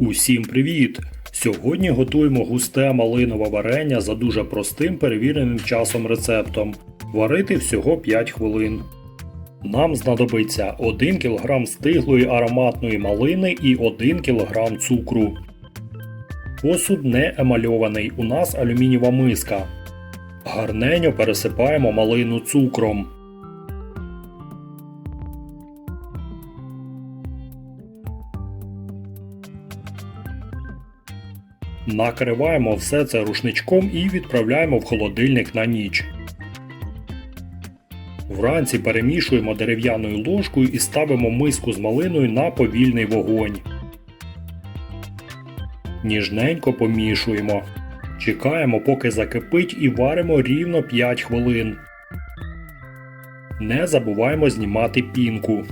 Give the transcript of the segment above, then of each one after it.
Усім привіт! Сьогодні готуємо густе малинове варення за дуже простим перевіреним часом рецептом. Варити всього 5 хвилин. Нам знадобиться 1 кг стиглої ароматної малини і 1 кг цукру. Посуд не емальований, у нас алюмінієва миска. Гарненьо пересипаємо малину цукром. Накриваємо все це рушничком і відправляємо в холодильник на ніч. Вранці перемішуємо дерев'яною ложкою і ставимо миску з малиною на повільний вогонь. Ніжненько помішуємо. Чекаємо, поки закипить і варимо рівно 5 хвилин. Не забуваємо знімати пінку.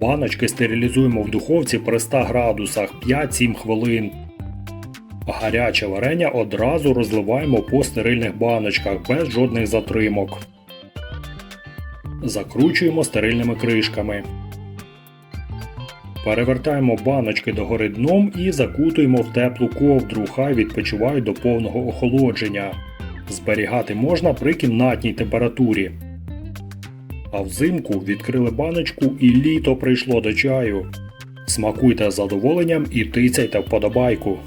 Баночки стерилізуємо в духовці при 100 градусах 5-7 хвилин. Гаряче варення одразу розливаємо по стерильних баночках без жодних затримок. Закручуємо стерильними кришками. Перевертаємо баночки догори дном і закутуємо в теплу ковдру, хай відпочивають до повного охолодження. Зберігати можна при кімнатній температурі. А взимку відкрили баночку і літо прийшло до чаю. Смакуйте з задоволенням і тицяйте вподобайку.